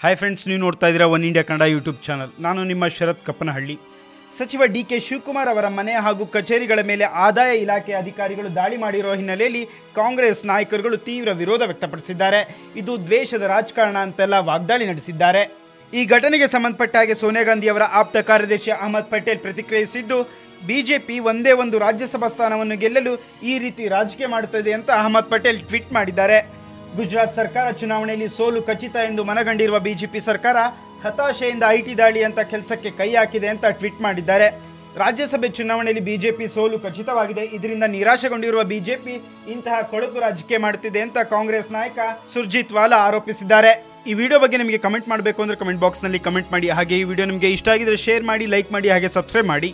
Hi friends ನೀವು ನೋಡ್ತಾ ಇದ್ದೀರಾ one India Kannada YouTube channel ನಾನು ನಿಮ್ಮ ಶರತ್ ಕಪ್ಪನಹಳ್ಳಿ. ಸಚಿವ ಡಿ ಕೆ ಶಿವಕುಮಾರ್ ಅವರ ಮನೆ ಹಾಗೂ ಕಚೇರಿಗಳ ಮೇಲೆ ಆದಾಯ ಇಲಾಖೆ ಅಧಿಕಾರಿಗಳು ದಾಳಿ ಮಾಡಿರುವ ಹಿನ್ನೆಲೆಯಲ್ಲಿ ಕಾಂಗ್ರೆಸ್ ನಾಯಕರುಗಳು ತೀವ್ರ ವಿರೋಧ ವ್ಯಕ್ತಪಡಿಸಿದ್ದಾರೆ. ಇದು ದ್ವೇಷದ ರಾಜಕಾರಣ ಅಂತೆಲ್ಲ ವಾಗ್ದಾಳಿ ನಡೆಸಿದ್ದಾರೆ. ಈ ಘಟನೆಗೆ ಸಂಬಂಧಪಟ್ಟ ಹಾಗೆ ಸೋನಿಯಾ ಗಾಂಧಿ ಅವರ ಆಪ್ತ ಕಾರ್ಯದರ್ಶಿ ಅಹಮದ್ ಪಟೇಲ್ ಪ್ರತಿಕ್ರಿಯಿಸಿದ್ದು ಬಿಜೆಪಿ ಒಂದೇ ಒಂದು ರಾಜ್ಯಸಭಾ ಸ್ಥಾನವನ್ನು ಗೆಲ್ಲಲು ಈ ರೀತಿ ರಾಜಕೀಯ ಮಾಡುತ್ತದೆ ಅಂತ ಅಹಮದ್ ಪಟೇಲ್ ಟ್ವೀಟ್ ಮಾಡಿದ್ದಾರೆ. ಗುಜರಾತ್ ಸರ್ಕಾರ ಚುನಾವಣೆಯಲ್ಲಿ ಸೋಲು ಖಚಿತ ಎಂದು ಮನಗಂಡಿರುವ ಬಿಜೆಪಿ ಸರ್ಕಾರ ಹತಾಶೆಯಿಂದ ಐಟಿ ದಾಳಿ ಅಂತ ಕೆಲಸಕ್ಕೆ ಕೈ ಹಾಕಿದೆ ಅಂತ ಟ್ವೀಟ್ ಮಾಡಿದ್ದಾರೆ. ರಾಜ್ಯಸಭೆ ಚುನಾವಣೆಯಲ್ಲಿ ಬಿಜೆಪಿ ಸೋಲು ಖಚಿತವಾಗಿದೆ. ಇದರಿಂದ ನಿರಾಶೆಗೊಂಡಿರುವ ಬಿಜೆಪಿ ಇಂತಹ ಕೊಳಕು ರಾಜಕೀಯ ಮಾಡುತ್ತಿದೆ ಅಂತ ಕಾಂಗ್ರೆಸ್ ನಾಯಕ ಸುರ್ಜಿತ್ ವಾಲಾ ಆರೋಪಿಸಿದ್ದಾರೆ. ಈ ವಿಡಿಯೋ ಬಗ್ಗೆ ನಿಮಗೆ ಕಮೆಂಟ್ ಮಾಡಬೇಕು ಅಂದ್ರೆ ಕಮೆಂಟ್ ಬಾಕ್ಸ್ನಲ್ಲಿ ಕಮೆಂಟ್ ಮಾಡಿ. ಹಾಗೆ ಈ ವಿಡಿಯೋ ನಿಮಗೆ ಇಷ್ಟ ಆಗಿದ್ರೆ ಶೇರ್ ಮಾಡಿ, ಲೈಕ್ ಮಾಡಿ, ಹಾಗೆ ಸಬ್ಸ್ಕ್ರೈಬ್ ಮಾಡಿ.